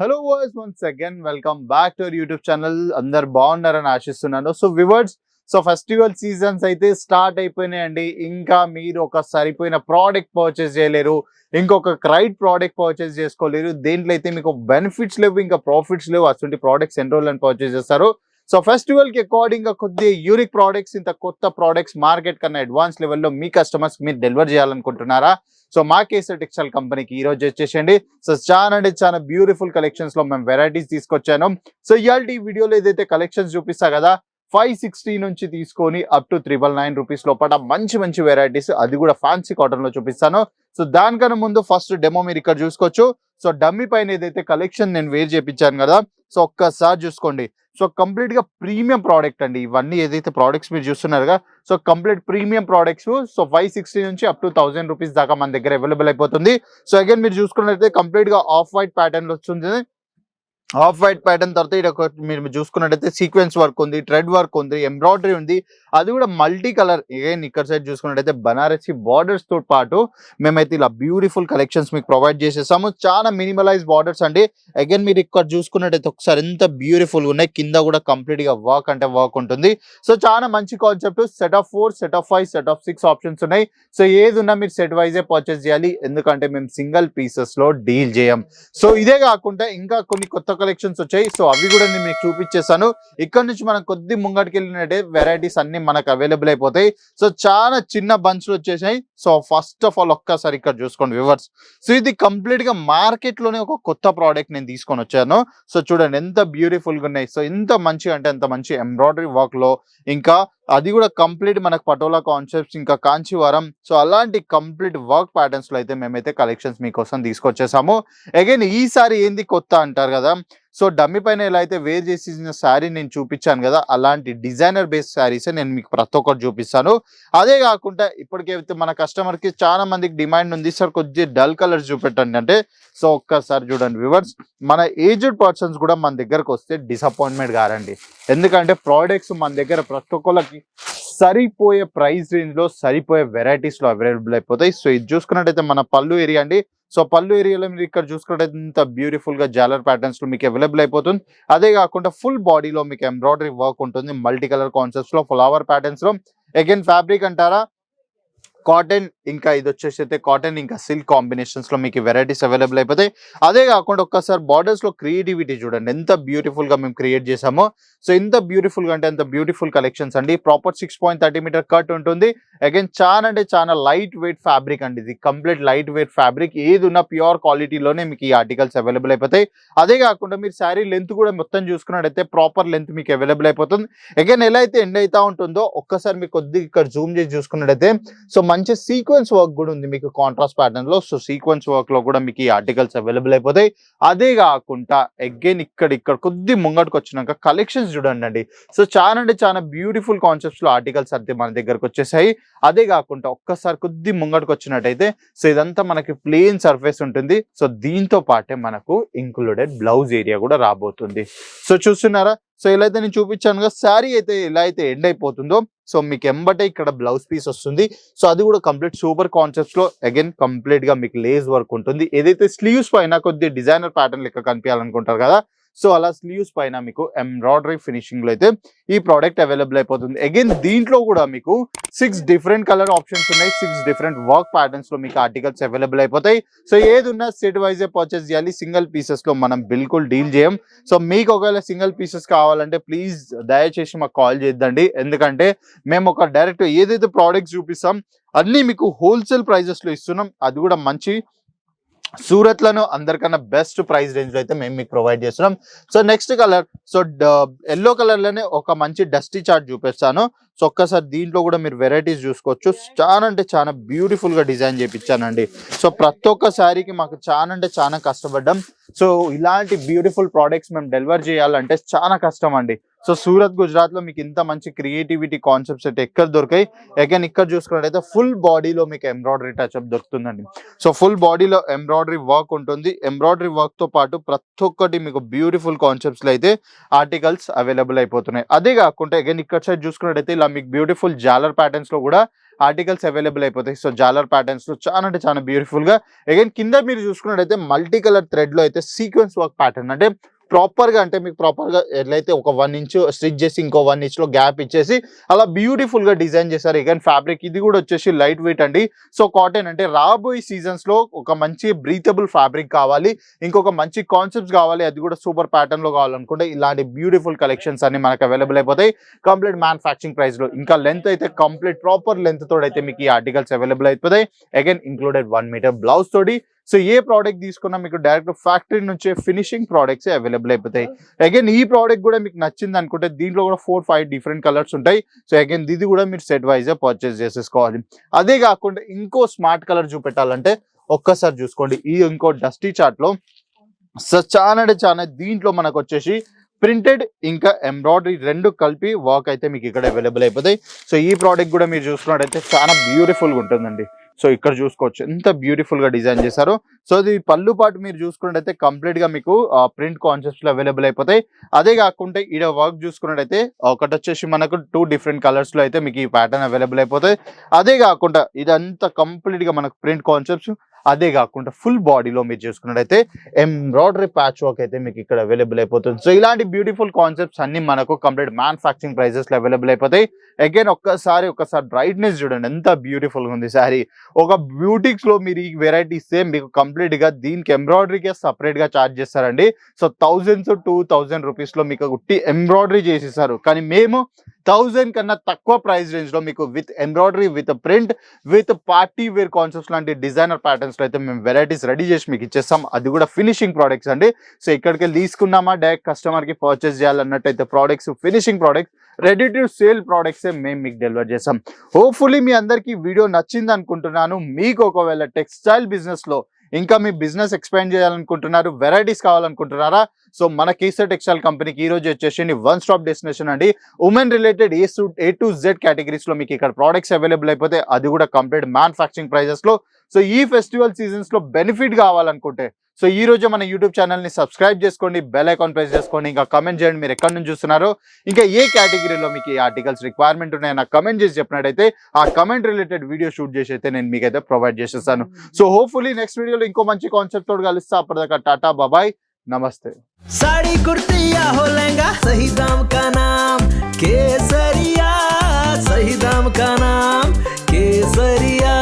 Hello voice once again welcome back to our YouTube channel అందరు బాగున్నారని ఆశిస్తున్నాను. So viewers so festival seasons అయితే start అయిపోయినాయండి. ఇంకా మీరు ఒక సరిపోయిన ప్రోడక్ట్ పర్చేస్ చేయలేరు. ఇంకొక రైట్ ప్రోడక్ట్ పర్చేస్ చేసుకోలేరు. దేంట్లో అయితే మీకు బెనిఫిట్స్ లేవు ఇంకా ప్రాఫిట్స్ లేవు. అటువంటి ప్రోడక్ట్స్ ఎన్ని రోజులను పర్చేస్ చేస్తారు. సో ఫెస్టివల్కి అకార్డింగ్గా కొద్ది యూనిక్ ప్రోడక్ట్స్ ఇంత కొత్త ప్రోడక్ట్స్ మార్కెట్ కన్నా అడ్వాన్స్ లెవెల్లో మీ కస్టమర్స్ మీరు డెలివర్ చేయాలనుకుంటున్నారా? సో మా కేసర్ టెక్స్టైల్ కంపెనీకి ఈ రోజు వచ్చేసండి సో చాలా అంటే చాలా బ్యూటిఫుల్ కలెక్షన్స్లో మేము వెరైటీస్ తీసుకొచ్చాను. సో ఇవాళ ఈ వీడియోలో ఏదైతే కలెక్షన్స్ చూపిస్తా కదా ఫైవ్ సిక్స్టీ నుంచి తీసుకొని up to triple nine rupees లోపల మంచి మంచి వెరైటీస్ అది కూడా ఫ్యాన్సీ కాటన్లో చూపిస్తాను. సో దానికన్నా ముందు ఫస్ట్ డెమో మీరు ఇక్కడ చూసుకోవచ్చు. సో డమ్మీ పైన ఏదైతే కలెక్షన్ నేను వేర్ చేపించాను కదా సో ఒక్కసారి చూసుకోండి. సో కంప్లీట్గా ప్రీమియం ప్రోడక్ట్ అండి ఇవన్నీ ఏదైతే ప్రోడక్ట్స్ మీరు చూస్తున్నారుగా so complete premium products so five sixty నుంచి అప్ టు థౌసండ్ రూపీస్ దాకా మన దగ్గర అవైలబుల్ అయిపోతుంది. సో అగైన్ మీరు చూసుకున్నట్లయితే కంప్లీట్గా ఆఫ్ వైట్ ప్యాటర్న్ వస్తుంది. ఆఫ్ వైట్ ప్యాటర్న్ తర్వాత ఇక్కడ మీరు చూసుకున్నట్టయితే సీక్వెన్స్ వర్క్ ఉంది థ్రెడ్ వర్క్ ఉంది ఎంబ్రాయిడరీ ఉంది. అది కూడా మల్టీ కలర్ ఏం ఇక్కడ సైడ్ చూసుకున్నట్టయితే బనారసి బార్డర్స్తో పాటు మేమైతే ఇలా బ్యూటిఫుల్ కలెక్షన్స్ మీకు ప్రొవైడ్ చేసేసాము. చాలా మినిమలైజ్ బార్డర్స్ అండి. అగైన్ మీరు ఇక్కడ చూసుకున్నట్టయితే ఒకసారి ఎంత బ్యూటిఫుల్ ఉన్నాయి. కింద కూడా కంప్లీట్గా వర్క్ అంటే వర్క్ ఉంటుంది. సో చాలా మంచి concept set of four set of five set of six options ఉన్నాయి. సో ఏది ఉన్నా మీరు సెట్ వైజే పర్చేస్ చేయాలి. ఎందుకంటే మేము సింగిల్ పీసెస్లో డీల్ చేయం. సో ఇదే కాకుండా ఇంకా కొన్ని కొత్త కలెక్షన్స్ వచ్చాయి. సో అవి కూడా నేను మీకు చూపించేసాను ఇక్కడ నుంచి మనం కొద్ది ముంగటికి వెళ్ళినట్టే వెరైటీస్ అన్ని మనకు అవైలబుల్ అయిపోతాయి. సో చాలా చిన్న బంచ్లు వచ్చేసాయి సో ఫస్ట్ ఆఫ్ ఆల్ ఒక్కసారి ఇక్కడ చూసుకోండి వివర్స్ సో ఇది కంప్లీట్గా మార్కెట్లోనే ఒక కొత్త ప్రోడక్ట్ నేను తీసుకొని వచ్చాను. సో చూడండి ఎంత బ్యూటిఫుల్గా ఉన్నాయి. సో ఎంత మంచిగా అంటే ఎంత మంచి ఎంబ్రాయిడరీ వర్క్లో ఇంకా అది కూడా కంప్లీట్ మనకు పటోలా కాన్సెప్ట్స్ ఇంకా కాంచీవరం. సో అలాంటి కంప్లీట్ వర్క్ ప్యాటర్న్స్లో అయితే మేమైతే కలెక్షన్స్ మీకోసం తీసుకొచ్చేసాము. అగైన్ ఈసారి ఏంది కొత్త అంటారు కదా సో డమ్మి పైన ఎలా అయితే వేర్ చేసిన శారీ నేను చూపించాను కదా అలాంటి డిజైనర్ బేస్డ్ శారీసే నేను మీకు ప్రతి ఒక్కటి చూపిస్తాను. అదే కాకుండా ఇప్పటికైతే మన కస్టమర్కి చాలా మందికి డిమాండ్ ఉంది. సార్ కొద్దిగా డల్ కలర్స్ చూపెట్టండి అంటే సో ఒక్కసారి చూడండి వివర్స్ మన ఏజ్డ్ పర్సన్స్ కూడా మన దగ్గరకు వస్తే డిసప్పాయింట్మెంట్ కారండి ఎందుకంటే ప్రోడక్ట్స్ మన దగ్గర ప్రతి ఒక్కరికి సరిపోయే ప్రైస్ రేంజ్లో సరిపోయే వెరైటీస్లో అవైలబుల్ అయిపోతాయి. సో ఇది చూసుకున్నట్టయితే మన పళ్ళు ఏరియా అండి సో పళ్ళు ఏరియాలో మీరు ఇక్కడ చూసుకున్నట్టయితే ఇంత బ్యూటిఫుల్గా జాలర్ ప్యాటర్న్స్లో మీకు అవైలబుల్ అయిపోతుంది. అదే కాకుండా ఫుల్ బాడీలో మీకు ఎంబ్రాయిడరీ వర్క్ ఉంటుంది. మల్టీ కలర్ కాన్సెప్ట్స్లో ఫ్లవర్ ప్యాటర్న్స్లో. అగైన్ ఫ్యాబ్రిక్ అంటారా? కాటన్ ఇంకా ఇది వచ్చేసి అయితే కాటన్ ఇంకా సిల్క్ కాంబినేషన్స్లో మీకు వెరైటీస్ అవైలబుల్ అయిపోతాయి. అదే కాకుండా ఒక్కసారి బార్డర్స్లో క్రియేటివిటీ చూడండి. ఎంత బ్యూటిఫుల్గా మేము క్రియేట్ చేసామో సో ఎంత బ్యూటిఫుల్గా అంటే ఎంత బ్యూటిఫుల్ కలెక్షన్స్ అండి. Proper six point thirty metre cut ఉంటుంది. అగైన్ చాలా అంటే చాలా లైట్ వెయిట్ ఫ్యాబ్రిక్ అండి ఇది. కంప్లీట్ లైట్ వెయిట్ ఫ్యాబ్రిక్ ఏది ఉన్న ప్యూర్ క్వాలిటీలోనే మీకు ఈ ఆర్టికల్స్ అవైలబుల్ అయిపోతాయి. అదే కాకుండా మీరు శారీ లెంత్ కూడా మొత్తం చూసుకున్నట్టయితే ప్రాపర్ లెంత్ మీకు అవైలబుల్ అయిపోతుంది. అగైన్ ఎలా అయితే ఎండ్ అవుతా ఉంటుందో ఒక్కసారి మీకు కొద్దిగా ఇక్కడ జూమ్ చేసి చూసుకున్నట్టయితే సో మంచి సీక్వెన్స్ వర్క్ కూడా ఉంది మీకు కాంట్రాస్ట్ ప్యాటర్న్లో. సో సీక్వెన్స్ వర్క్లో కూడా మీకు ఈ ఆర్టికల్స్ అవైలబుల్ అయిపోతాయి. అదే కాకుండా అగైన్ ఇక్కడ ఇక్కడ కొద్ది ముంగటికి వచ్చినాక కలెక్షన్స్ చూడండి అండి. సో చాలా అంటే చాలా బ్యూటిఫుల్ కాన్సెప్ట్స్లో ఆర్టికల్స్ అయితే మన దగ్గరకు వచ్చేసాయి. అదే కాకుండా ఒక్కసారి కొద్ది ముంగటికి వచ్చినట్టయితే సో ఇదంతా మనకి ప్లేన్ సర్ఫేస్ ఉంటుంది. సో దీంతో పాటే మనకు ఇంక్లూడెడ్ బ్లౌజ్ ఏరియా కూడా రాబోతుంది. సో చూస్తున్నారా? సో ఇలా అయితే నేను చూపించానుగా శారీ అయితే ఎలా అయితే ఎండ్ అయిపోతుందో సో మీకు ఎంబటే ఇక్కడ బ్లౌజ్ పీస్ వస్తుంది. సో అది కూడా కంప్లీట్ సూపర్ కాన్సెప్ట్స్లో అగైన్ కంప్లీట్గా మీకు లేస్ వర్క్ ఉంటుంది. ఏదైతే స్లీవ్స్ పైన కొద్ది డిజైనర్ ప్యాటర్న్ లెక్క కనిపించాలనుకుంటారు కదా సో అలా స్లీవ్స్ పైన మీకు ఎంబ్రాయిడరీ ఫినిషింగ్లో అయితే ఈ ప్రోడక్ట్ అవైలబుల్ అయిపోతుంది. అగైన్ దీంట్లో కూడా మీకు సిక్స్ డిఫరెంట్ కలర్ ఆప్షన్స్ ఉన్నాయి. సిక్స్ డిఫరెంట్ వర్క్ ప్యాటర్న్స్లో మీకు ఆర్టికల్స్ అవైలబుల్ అయిపోతాయి. సో ఏది ఉన్నా సెట్ వైజే పర్చేస్ చేయాలి. సింగిల్ పీసెస్లో మనం బిల్కుల్ డీల్ చేయం. సో మీకు ఒకవేళ సింగిల్ పీసెస్ కావాలంటే ప్లీజ్ దయచేసి మాకు కాల్ చేద్దండి ఎందుకంటే మేము ఒక డైరెక్ట్ ఏదైతే ప్రోడక్ట్స్ చూపిస్తాం అన్నీ మీకు హోల్సేల్ ప్రైజెస్లో ఇస్తున్నాం. అది కూడా మంచి సూరత్లను అందరికన్నా బెస్ట్ ప్రైస్ రేంజ్లో అయితే మేము మీకు ప్రొవైడ్ చేస్తున్నాం. So next colour so yellow కలర్లోనే ఒక మంచి డస్టీ చార్ట్ చూపిస్తాను. సో ఒక్కసారి దీంట్లో కూడా మీరు వెరైటీస్ చూసుకోవచ్చు. చాలా అంటే చాలా బ్యూటిఫుల్గా డిజైన్ చేయించానండి సో ప్రతి ఒక్క శారీకి మాకు చాలా అంటే చాలా కష్టపడ్డాం. సో ఇలాంటి బ్యూటిఫుల్ ప్రోడక్ట్స్ మేము డెలివర్ చేయాలంటే చాలా కష్టం అండి. సో సూరత్ గుజరాత్లో మీకు ఇంత మంచి క్రియేటివిటీ కాన్సెప్ట్స్ అయితే ఎక్కడ దొరికాయి? అగైన్ ఇక్కడ చూసుకున్నట్టయితే ఫుల్ బాడీలో మీకు ఎంబ్రాయిడరీ టచ్అప్ దొరుకుతుందండి. సో ఫుల్ బాడీలో ఎంబ్రాయిడరీ వర్క్ ఉంటుంది. ఎంబ్రాయిడరీ వర్క్తో పాటు ప్రతి ఒక్కటి మీకు బ్యూటిఫుల్ కాన్సెప్ట్స్లో అయితే ఆర్టికల్స్ అవైలబుల్ అయిపోతున్నాయి. అదే కాకుండా అగైన్ ఇక్కడ సైడ్ చూసుకున్నట్టయితే ఇలా మీకు బ్యూటిఫుల్ జాలర్ ప్యాటర్న్స్లో కూడా ఆర్టికల్స్ అవైలబుల్ అయిపోతాయి. సో జాలర్ ప్యాటర్న్స్లో చాలా అంటే చాలా బ్యూటిఫుల్గా అగైన్ కింద మీరు చూసుకున్నట్టయితే మల్టీ కలర్ థ్రెడ్లో అయితే సీక్వెన్స్ వర్క్ ప్యాటర్న్ అంటే ప్రాపర్గా అంటే మీకు ప్రాపర్గా ఎట్లయితే ఒక వన్ ఇంచ్ స్టిచ్ చేసి ఇంకో వన్ ఇంచ్లో గ్యాప్ ఇచ్చేసి అలా బ్యూటిఫుల్గా డిజైన్ చేశారు. అగైన్ ఫ్యాబ్రిక్ ఇది కూడా వచ్చేసి లైట్ వెయిట్ అండి. సో కాటన్ అంటే రాబోయే సీజన్స్లో ఒక మంచి బ్రీతబుల్ ఫ్యాబ్రిక్ కావాలి. ఇంకొక మంచి కాన్సెప్ట్స్ కావాలి. అది కూడా సూపర్ ప్యాటర్న్లో కావాలనుకుంటే ఇలాంటి బ్యూటిఫుల్ కలెక్షన్స్ అన్ని మనకు అవైలబుల్ అయిపోతాయి. కంప్లీట్ మ్యానుఫ్యాక్చరింగ్ ప్రైస్లో ఇంకా లెంత్ అయితే కంప్లీట్ ప్రాపర్ లెంత్ తోటి అయితే మీకు ఈ ఆర్టికల్స్ అవైలబుల్ అయిపోతాయి. Again included one metre blouse తోటి. సో ఏ ప్రోడక్ట్ తీసుకున్నా మీకు డైరెక్ట్ ఫ్యాక్టరీ నుంచే ఫినిషింగ్ ప్రోడక్ట్స్ అవైలబుల్ అయిపోతాయి. అగైన్ ఈ ప్రోడక్ట్ కూడా మీకు నచ్చింది అనుకుంటే దీంట్లో కూడా ఫోర్ ఫైవ్ డిఫరెంట్ కలర్స్ ఉంటాయి. సో అగైన్ ఇది కూడా మీరు సెట్ వైజ్ పర్చేస్ చేసేసుకోవాలి. అదే కాకుండా ఇంకో స్మార్ట్ కలర్ చూపెట్టాలంటే ఒక్కసారి చూసుకోండి. ఈ ఇంకో డస్టీ చాట్లో సో చాలా అంటే చాలా దీంట్లో మనకు వచ్చేసి ప్రింటెడ్ ఇంకా ఎంబ్రాయిడరీ రెండు కలిపి వర్క్ అయితే మీకు ఇక్కడ అవైలబుల్ అయిపోతాయి. సో ఈ ప్రోడక్ట్ కూడా మీరు చూసుకున్నట్టయితే చాలా బ్యూటిఫుల్గా ఉంటుందండి. సో ఇక్కడ చూసుకోవచ్చు. ఎంత బ్యూటిఫుల్గా డిజైన్ చేశారు. సో ఇది పళ్ళు పాటు మీరు చూసుకున్నట్టయితే కంప్లీట్గా మీకు ప్రింట్ కాన్సెప్ట్స్లో అవైలబుల్ అయిపోతాయి. అదే కాకుండా ఈడ వర్క్ చూసుకున్నట్టయితే ఒకటి వచ్చేసి మనకు టూ డిఫరెంట్ కలర్స్లో అయితే మీకు ఈ ప్యాటర్న్ అవైలబుల్ అయిపోతాయి. అదే కాకుండా ఇదంతా కంప్లీట్గా మనకు ప్రింట్ కాన్సెప్ట్స్ అదే కాకుండా ఫుల్ బాడీలో మీరు చూసుకున్నట్టయితే ఎంబ్రాయిడరీ ప్యాచ్ వర్క్ అయితే మీకు ఇక్కడ అవైలబుల్ అయిపోతుంది. సో ఇలాంటి బ్యూటిఫుల్ కాన్సెప్ట్స్ అన్ని మనకు కంప్లీట్ మ్యానుఫాక్చరింగ్ ప్రైజెస్లో అవైలబుల్ అయిపోతాయి. అగైన్ ఒక్కసారి ఒక్కసారి బ్రైట్నెస్ చూడండి. ఎంత బ్యూటిఫుల్గా ఉంది సారీ ఒక బ్యూటిక్స్లో మీరు ఈ వెరైటీ ఇస్తే మీకు కంప్లీట్గా దీనికి ఎంబ్రాయిడరీకే సపరేట్గా ఛార్జ్ చేస్తారండి. సో థౌజండ్స్ టూ థౌజండ్ రూపీస్లో మీకు ఉట్టి ఎంబ్రాయిడరీ చేసేసారు కానీ మేము థౌజండ్ కన్నా తక్కువ ప్రైస్ రేంజ్లో మీకు with embroidery with print with party wear concepts లాంటి డిజైనర్ ప్యాటర్న్స్లో అయితే మేము వెరైటీస్ రెడీ చేసి మీకు ఇచ్చేస్తాం. అది కూడా ఫినిషింగ్ ప్రోడక్ట్స్ అండి. సో ఇక్కడికి తీసుకున్నామా? డైరెక్ట్ కస్టమర్కి purchase చేయాలన్నట్టయితే products finishing products ready to sale ప్రోడక్ట్సే మేము మీకు డెలివర్ చేస్తాం. హోప్ఫుల్లీ మీ అందరికీ వీడియో నచ్చింది అనుకుంటున్నాను మీకు ఒకవేళ టెక్స్టైల్ బిజినెస్లో ఇంకా మీ బిజినెస్ ఎక్స్పాండ్ చేయాలనుకుంటున్నారు వెరైటీస్ కావాలనుకుంటున్నారా? సో మన కేసర్ టెక్స్టైల్ కంపెనీకి ఈ రోజు వచ్చేసి వన్ స్టాప్ డెస్టినేషన్ అండి. ఉమెన్ రిలేటెడ్ ఏ సు ఏ టు జెడ్ కేటగిరీస్లో మీకు ఇక్కడ ప్రోడక్ట్స్ అవైలబుల్ అయిపోతే అది కూడా కంప్లీట్ మ్యానుఫ్యాక్చరింగ్ ప్రైజెస్లో సో ఈ ఫెస్టివల్ సీజన్స్ లో బెనిఫిట్ కావాలనుకుంటే సో ఈ రోజు మన యూట్యూబ్ ఛానల్ ని సబ్స్క్రైబ్ చేసుకోండి బెల్ ఐకాన్ ప్రెస్ చేసుకోండి ఇంకా కమెంట్ చేయండి మీరు ఎక్కడి నుంచి చూస్తున్నారో ఇంకా ఏ కేటగిరీలో మీకు ఈ ఆర్టికల్స్ రిక్వైర్మెంట్ ఉన్నాయో నాకు కమెంట్ చేసి చెప్పినట్టయితే ఆ కమెంట్ రిలేటెడ్ వీడియో షూట్ చేసి అయితే నేను మీకైతే ప్రొవైడ్ చేసేస్తాను సో హోప్ఫుల్లీ నెక్స్ట్ వీడియోలో ఇంకో మంచి కాన్సెప్ట్ తోడు కలుస్తా అప్పటిదాకా టాటా బాబాయ్ నమస్తే साड़ी कुर्ती या हो लहंगा सही दाम का नाम केसरिया सही दाम का नाम केसरिया